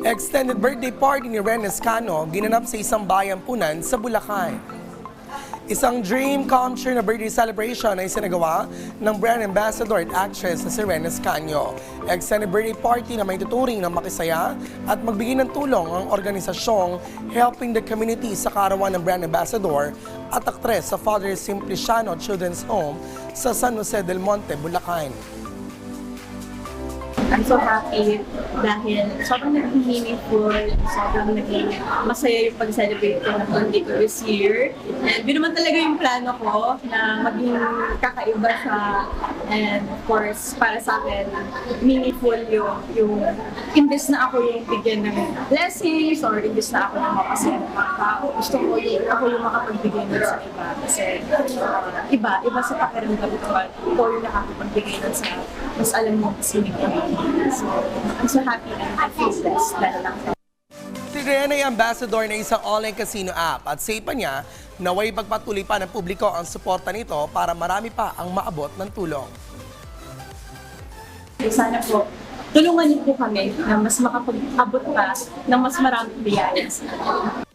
Extended birthday party ni Ren Escano ginanap sa isang bayan punan sa Bulacan. Isang dream come true na birthday celebration ay sinagawa ng brand ambassador at actress na si Ren Escanio. Extended birthday party na may tuturing na makisaya at magbigay ng tulong ang organisasyong Helping the Community sa karawan ng brand ambassador at aktres sa Father Simpliciano Children's Home sa San Jose del Monte, Bulacan. I'm so happy dahil sobrang naging meaningful, sobrang naging masaya yung pag-celebrate ko ng birthday ko this year. And yun naman talaga yung plano ko na maging kakaiba siya. And of course, para sa akin, meaningful yung, yung imbes na ako yung bigyan ng blessings or imbes na ako yung mapasaya ng tao. Gusto ko yung ako yung makapagbigay nun sa iba. Kasi iba, iba sa pakiramdam ko. Ikaw yung nakakapagbigay sa mas alam mo kasi may So, I'm so happy and I feel blessed. Dahil lang Si Ren ay ambassador ng isang online casino app at sa ipa niya, naway pagpatuloy pa ng publiko ang suporta nito para marami pa ang maabot ng tulong. Sana po, tulungan niyo po kami na mas makapag-abot pa ng mas maraming biyaya. sa